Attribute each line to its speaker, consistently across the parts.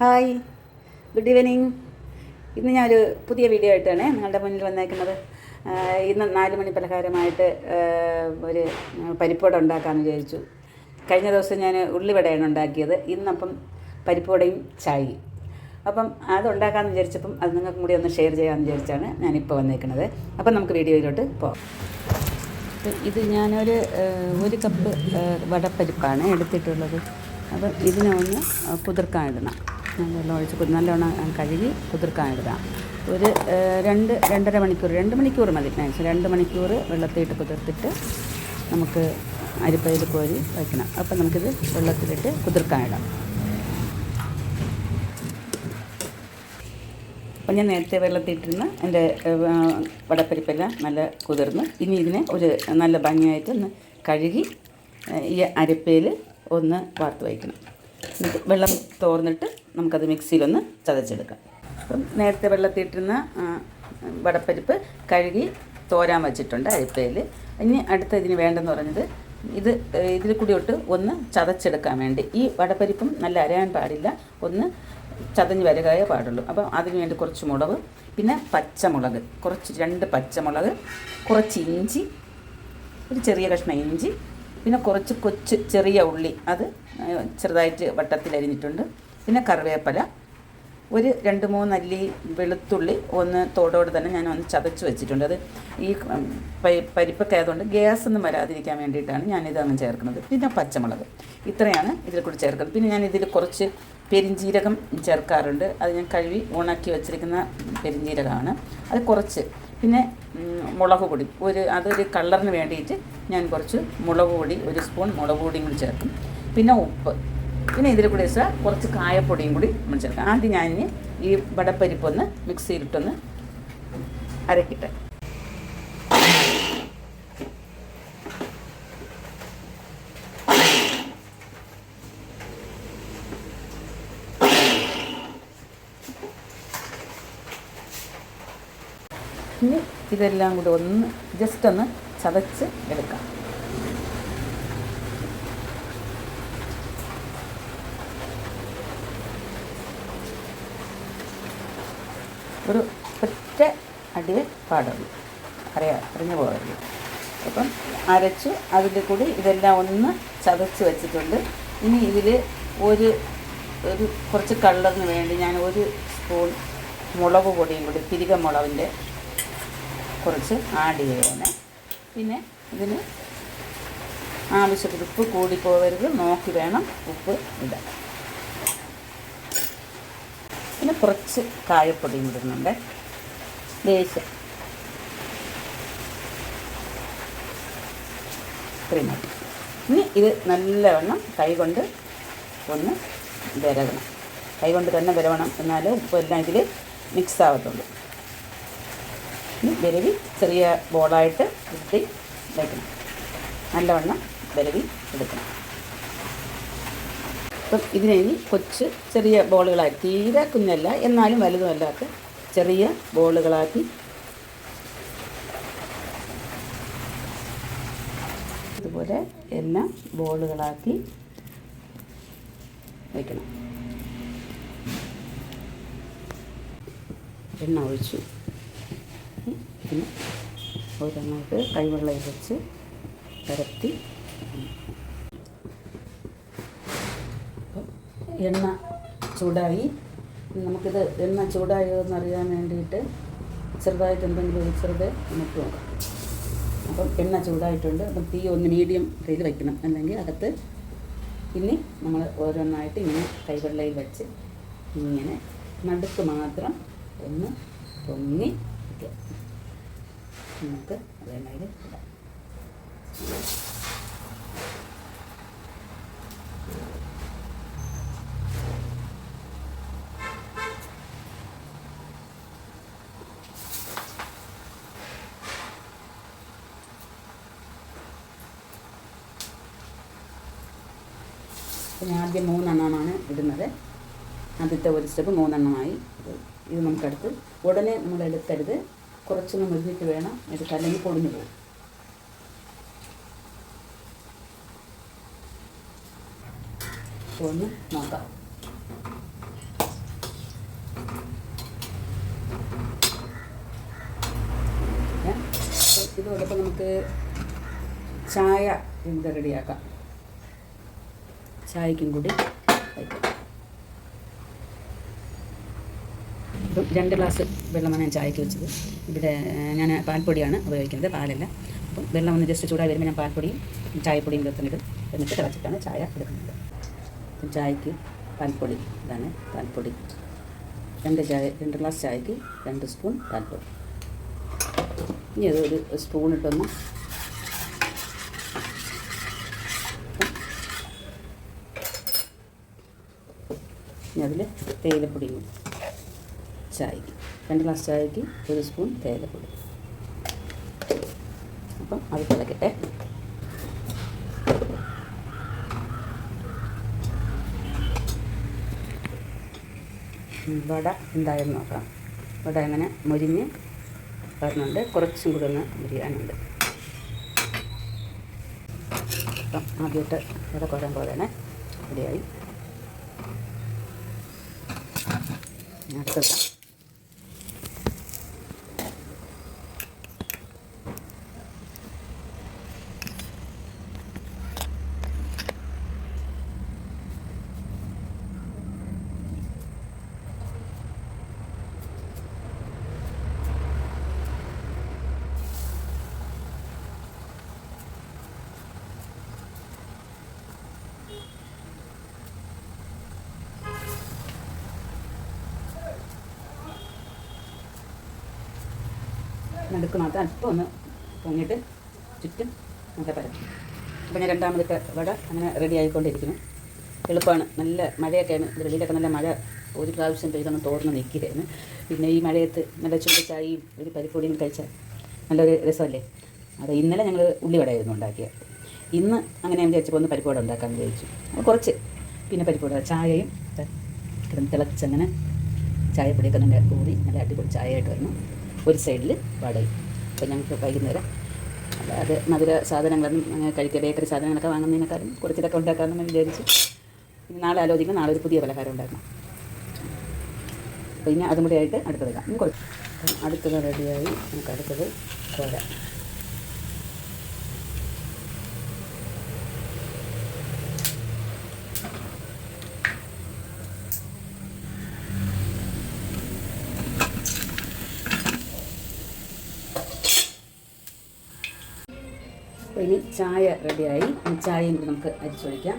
Speaker 1: Hi. Good evening ഇന്ന് ഞാനൊരു പുതിയ വീഡിയോ ആയിട്ടാണ് നിങ്ങളുടെ മുന്നിൽ വന്നേക്കുന്നത്. ഇന്ന് നാല് മണി പലഹാരമായിട്ട് ഒരു പരിപ്പുവട ഉണ്ടാക്കാമെന്ന് വിചാരിച്ചു. കഴിഞ്ഞ ദിവസം ഞാൻ ഉള്ളിവടയാണ് ഉണ്ടാക്കിയത്. ഇന്നപ്പം പരിപ്പുവടയും ചായയും. അപ്പം അത് ഉണ്ടാക്കാമെന്ന് വിചാരിച്ചപ്പം അത് നിങ്ങൾക്കും കൂടി ഒന്ന് ഷെയർ ചെയ്യാമെന്ന് വിചാരിച്ചാണ് ഞാനിപ്പോൾ വന്നേക്കുന്നത് അപ്പം നമുക്ക് വീഡിയോയിലോട്ട് പോകാം ഇത് ഞാനൊരു ഒരു കപ്പ് വടപ്പരിപ്പാണ് എടുത്തിട്ടുള്ളത്. അപ്പം ഇതിനൊന്ന് കുതിർക്കാൻ ഇടണം. വെള്ളം ഒഴിച്ച് നല്ലോണം കഴുകി കുതിർക്കാൻ ഇടണം ഒരു രണ്ട് രണ്ടര മണിക്കൂർ രണ്ട് മണിക്കൂർ മതി മാക്സിമം. രണ്ട് മണിക്കൂർ വെള്ളത്തിലിട്ട് കുതിർത്തിട്ട് നമുക്ക് അരിപ്പയിൽ കോരി വയ്ക്കണം. അപ്പം നമുക്കിത് വെള്ളത്തിലിട്ട് കുതിർക്കാനിടാം. അപ്പം ഞാൻ നേരത്തെ വെള്ളത്തിട്ടിരുന്ന എന്റെ വടപ്പരിപ്പെല്ലാം നല്ല കുതിർന്ന് ഇനി ഇതിനെ ഒരു നല്ല ഭംഗിയായിട്ട് ഒന്ന് കഴുകി ഈ അരപ്പയിൽ ഒന്ന് വാർത്ത് വയ്ക്കണം. വെള്ളം തോർന്നിട്ട് നമുക്കത് മിക്സിയിലൊന്ന് ചതച്ചെടുക്കാം. അപ്പം നേരത്തെ വെള്ളത്തിട്ടിരുന്ന വടപ്പരിപ്പ് കഴുകി തോരാൻ വച്ചിട്ടുണ്ട് അരിപ്പയിൽ ഇനി അടുത്ത ഇതിന് വേണ്ടെന്ന് പറഞ്ഞത് ഇത് ഇതിൽ കൂടി ഇട്ട് ഒന്ന് ചതച്ചെടുക്കാൻ വേണ്ടി. ഈ വടപ്പരിപ്പും നല്ല അരയാൻ പാടില്ല. ഒന്ന് ചതഞ്ഞ് വരകായേ പാടുള്ളൂ. അപ്പം അതിന് വേണ്ടി കുറച്ച് മുളക് പിന്നെ പച്ചമുളക് കുറച്ച് രണ്ട് പച്ചമുളക് കുറച്ച് ഇഞ്ചി ഒരു ചെറിയ കഷ്ണം ഇഞ്ചി പിന്നെ കുറച്ച് കൊച്ച് ചെറിയ ഉള്ളി. അത് ചെറുതായിട്ട് വട്ടത്തിൽ അരിഞ്ഞിട്ടുണ്ട് പിന്നെ കറിവേപ്പില. ഒരു രണ്ട് മൂന്ന് അല്ലി വെളുത്തുള്ളി ഒന്ന് തോടോട് തന്നെ ഞാൻ ഒന്ന് ചതച്ച് വെച്ചിട്ടുണ്ട്. അത് ഈ പരിപ്പൊക്കെ ആയതുകൊണ്ട് ഗ്യാസ് ഒന്നും വരാതിരിക്കാൻ വേണ്ടിയിട്ടാണ് ഞാനിത് അങ്ങ് ചേർക്കുന്നത്. പിന്നെ പച്ചമുളക്. ഇത്രയാണ് ഇതിൽ കൂടി ചേർക്കുന്നത്. പിന്നെ ഞാൻ ഇതിൽ കുറച്ച് പെരിഞ്ജീരകം ചേർക്കാറുണ്ട്. അത് ഞാൻ കഴുകി ഉണക്കി വെച്ചിരിക്കുന്ന പെരിഞ്ജീരകമാണ് അത് കുറച്ച്. പിന്നെ മുളക് പൊടി. ഒരു അതൊരു കളറിന് വേണ്ടിയിട്ട് ഞാൻ കുറച്ച് മുളക് പൊടി ഒരു സ്പൂൺ മുളക് പൊടിയും കൂടി ചേർക്കും. പിന്നെ ഉപ്പ്. പിന്നെ ഇതിൽ കൂടെ വെച്ചാൽ കുറച്ച് കായപ്പൊടിയും കൂടി നമ്മൾ ചേർക്കാം. ആദ്യം ഞാൻ ഈ വടപ്പരിപ്പൊന്ന് മിക്സിയിലിട്ടൊന്ന് അരക്കിട്ടെ. ഇനി ഇതെല്ലാം കൂടി ഒന്ന് ജസ്റ്റ് ഒന്ന് ചതച്ച് എടുക്കാം. ഒരു ഒറ്റ അടിയെ പാടുള്ളൂ. അറിയാം അറിഞ്ഞു പോകരുത് അപ്പം അരച്ചു അതിന്റെ കൂടി ഇതെല്ലാം ഒന്ന് ചതച്ച് വെച്ചിട്ടുണ്ട്. ഇനി ഇതിൽ ഒരു ഒരു കുറച്ച് കളറിന് വേണ്ടി ഞാൻ ഒരു സ്പൂൺ മുളക് പൊടിയും കൂടി തിരിക മുളകിന്റെ കുറച്ച് ആഡ് ചെയ്യണം പിന്നെ ഇതിന് ആവശ്യത്തിന് ഉപ്പ് കൂടിപ്പോകരുത് നോക്കി വേണം ഉപ്പ് ഇടാൻ. പിന്നെ കുറച്ച് കായപ്പൊടിയും ഇടുന്നുണ്ട്. ലേശം ഇത്രയും മതി. ഇനി ഇത് നല്ലവണ്ണം കൈകൊണ്ട് ഒന്ന് വിരകണം. കൈകൊണ്ട് തന്നെ വിരവണം. എന്നാലേ ഉപ്പെല്ലാം ഇതിൽ മിക്സ് ആവത്തുള്ളൂ. ഇനി വിരവി ചെറിയ ബോളായിട്ട് കിട്ടി വയ്ക്കണം നല്ലവണ്ണം വിരവി എടുക്കണം. അപ്പം ഇതിനെ ഇനി കൊച്ച് ചെറിയ ബോളുകളായി തീരെ കുഞ്ഞല്ല എന്നാലും വലുതുമല്ലാത്ത ചെറിയ ബോളുകളാക്കി. ഇതുപോലെ എല്ലാം ബോളുകളാക്കി വയ്ക്കണം. എണ്ണ ഒഴിച്ചു. പിന്നെ ഓരോന്നായിട്ട് കൈവെള്ളം വെച്ച് പരത്തി എണ്ണ ചൂടായി. നമുക്കിത് എണ്ണ ചൂടായോ എന്നറിയാൻ വേണ്ടിയിട്ട് ചെറുതായിട്ട് എന്തെങ്കിലും ഒഴിച്ചത് നമുക്ക് നോക്കാം. അപ്പം എണ്ണ ചൂടായിട്ടുണ്ട്. അപ്പം തീ ഒന്ന് മീഡിയം ഫ്ലെയിൽ വയ്ക്കണം അല്ലെങ്കിൽ അകത്ത് ഇനി നമ്മൾ ഓരോന്നായിട്ട് ഇങ്ങനെ കൈവെള്ളയിൽ വെച്ച് ഇങ്ങനെ നടുക്ക് മാത്രം ഒന്ന് പൊങ്ങി നമുക്ക് അതേമാതിരി ഇടാം. ഞാൻ ആദ്യം മൂന്നെണ്ണമാണ് ഇടുന്നത്. ആദ്യത്തെ ഒരു സ്റ്റെപ്പ് മൂന്നെണ്ണമായി. ഇത് നമുക്കെടുത്ത്. ഉടനെ നമ്മൾ എടുക്കരുത്. കുറച്ചൊന്ന് മുരിഞ്ഞിട്ട് വേണം. എടുക്കുക അല്ലെങ്കിൽ പൊടിഞ്ഞു പോകും. ഒന്ന് നോക്കാം. ഇതോടൊപ്പം നമുക്ക് ചായ ഇവിടെ റെഡിയാക്കാം. ചായക്കും കൂടി വയ്ക്കും രണ്ട് ഗ്ലാസ് വെള്ളമാണ് ഞാൻ ചായക്ക് വെച്ചത്. ഇവിടെ ഞാൻ പാൽപ്പൊടിയാണ് ഉപയോഗിക്കുന്നത് പാലല്ല. അപ്പം വെള്ളം ഒന്ന് ജസ്റ്റ് ചൂടായി വരുമ്പോൾ ഞാൻ പാൽപ്പൊടിയും ചായപ്പൊടിയും ചേർത്തിടും എന്നിട്ട് തിളച്ചിട്ടാണ് ചായ എടുക്കുന്നത്. ചായക്ക് പാൽപ്പൊടി ഇതാണ് പാൽപ്പൊടി. രണ്ട് ചായ രണ്ട് ഗ്ലാസ് ചായക്ക് രണ്ട് സ്പൂൺ പാൽപ്പൊടി. ഇനി അത് ഒരു ഇനി അതിൽ തേയിലപ്പൊടിയും ചായക്ക്. രണ്ട് ഗ്ലാസ് ചായക്ക് ഒരു സ്പൂൺ തേയിലപ്പൊടി. അപ്പം അത് തിളക്കട്ടെ. വട എന്തായാലും നോക്കാം വട അങ്ങനെ മുരിഞ്ഞ് വരുന്നുണ്ട് കുറച്ചും കൂടെ ഒന്ന് മുരിയാനുണ്ട്. അപ്പം ആദ്യമായിട്ട് വട പോലെ പോലെയാണ് റെഡിയായി. ഇനി അടുത്തത് മാത്രം അല്പം ഒന്ന് പൊങ്ങിട്ട് ചുറ്റും നമുക്ക് പരത്തും. അപ്പോൾ ഞാൻ രണ്ടാമത്തെ വട അങ്ങനെ റെഡി ആയിക്കൊണ്ടിരിക്കുന്നു. എളുപ്പമാണ്. നല്ല മഴയൊക്കെയാണ്. വെളിയിലൊക്കെ നല്ല മഴ ഒരു പ്രാവശ്യം പെയ്തൊന്ന് തോർന്ന് നിൽക്കുകയായിരുന്നു പിന്നെ ഈ മഴയത്ത് നല്ല ചൂട് ചായയും ഒരു പരിപ്പൊടിയും കഴിച്ചാൽ നല്ലൊരു രസമല്ലേ? അത് ഇന്നലെ ഞങ്ങൾ ഉള്ളിവടയായിരുന്നു ഉണ്ടാക്കിയത്. ഇന്ന് അങ്ങനെ ഞാൻ വിചാരിച്ചപ്പോൾ ഒന്ന് പരിപ്പോട ഉണ്ടാക്കാൻ വിചാരിച്ചു. അപ്പോൾ കുറച്ച്. പിന്നെ പരിപ്പോട ചായയും തിളച്ചങ്ങനെ ചായപ്പൊടിയൊക്കെ നല്ല കൂടി നല്ല അടിപൊളി ചായയായിട്ട് വരണം ഒരു സൈഡിൽ വടയും. അപ്പോൾ ഞങ്ങൾക്ക് വൈകുന്നേരം അല്ലാതെ മധുര സാധനങ്ങളൊന്നും കഴിക്കുക ബേക്കറി സാധനങ്ങളൊക്കെ വാങ്ങുന്നതിനേക്കാളും കുറച്ചിതൊക്കെ ഉണ്ടാക്കാമെന്ന് വിചാരിച്ച്. നാളെ ആലോചിക്കുമ്പോൾ നാളെ ഒരു പുതിയ പലഹാരം ഉണ്ടാക്കണം. അപ്പോൾ ഇനി അതും കൂടി ആയിട്ട് അടുത്തത് കാണാം അടുത്തത് റെഡിയായി. നമുക്ക് അടുത്തത് കോര അപ്പോൾ ഇനി ചായ റെഡിയായി ഈ ചായയും കൂടി നമുക്ക് അരിച്ചൊഴിക്കാം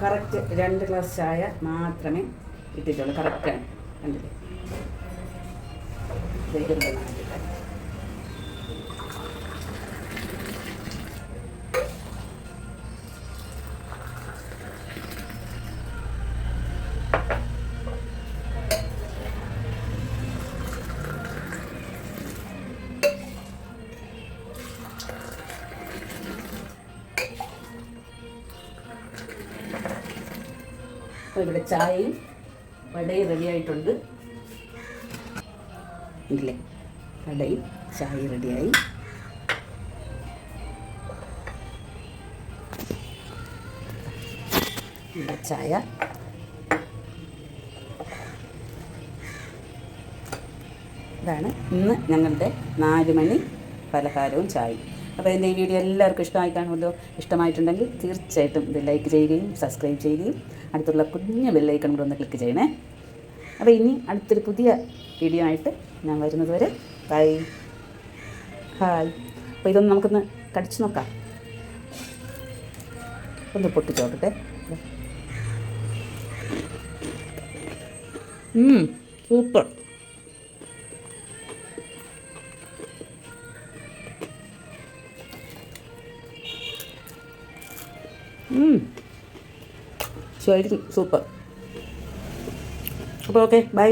Speaker 1: കറക്റ്റ് രണ്ട് ഗ്ലാസ് ചായ മാത്രമേ ഇട്ടിട്ടുള്ളൂ. കറക്റ്റാണ് കണ്ടില്ലേ? ദഹിക്കുന്നത് കാണിക്കട്ടെ. അപ്പോൾ ഇവിടെ ചായയും വടയും റെഡി ആയിട്ടുണ്ട് ഇല്ലേ? കടയിൽ ചായ റെഡിയായി. ചായ. ഇതാണ് ഇന്ന് ഞങ്ങളുടെ നാല് മണി പലഹാരവും ചായ അപ്പോൾ എന്റെ ഈ വീഡിയോ എല്ലാവർക്കും ഇഷ്ടമായി കാണുമല്ലോ ഇഷ്ടമായിട്ടുണ്ടെങ്കിൽ തീർച്ചയായിട്ടും ഇത് ലൈക്ക് ചെയ്യുകയും സബ്സ്ക്രൈബ് ചെയ്യുകയും അടുത്തുള്ള കുഞ്ഞു ബെല്ലൈക്കൺ കൂടെ ഒന്ന് ക്ലിക്ക് ചെയ്യണേ. അപ്പോൾ ഇനി അടുത്തൊരു പുതിയ വീഡിയോ ആയിട്ട് ഞാൻ വരുന്നത് വരെ. ബൈ ഹായ് അപ്പോൾ ഇതൊന്ന് നമുക്കൊന്ന് കടിച്ചു നോക്കാം. ഒന്ന് പൊട്ടിച്ചോട്ടെ സൂപ്പർ ശരി സൂപ്പർ അപ്പോൾ ഓക്കെ ബൈ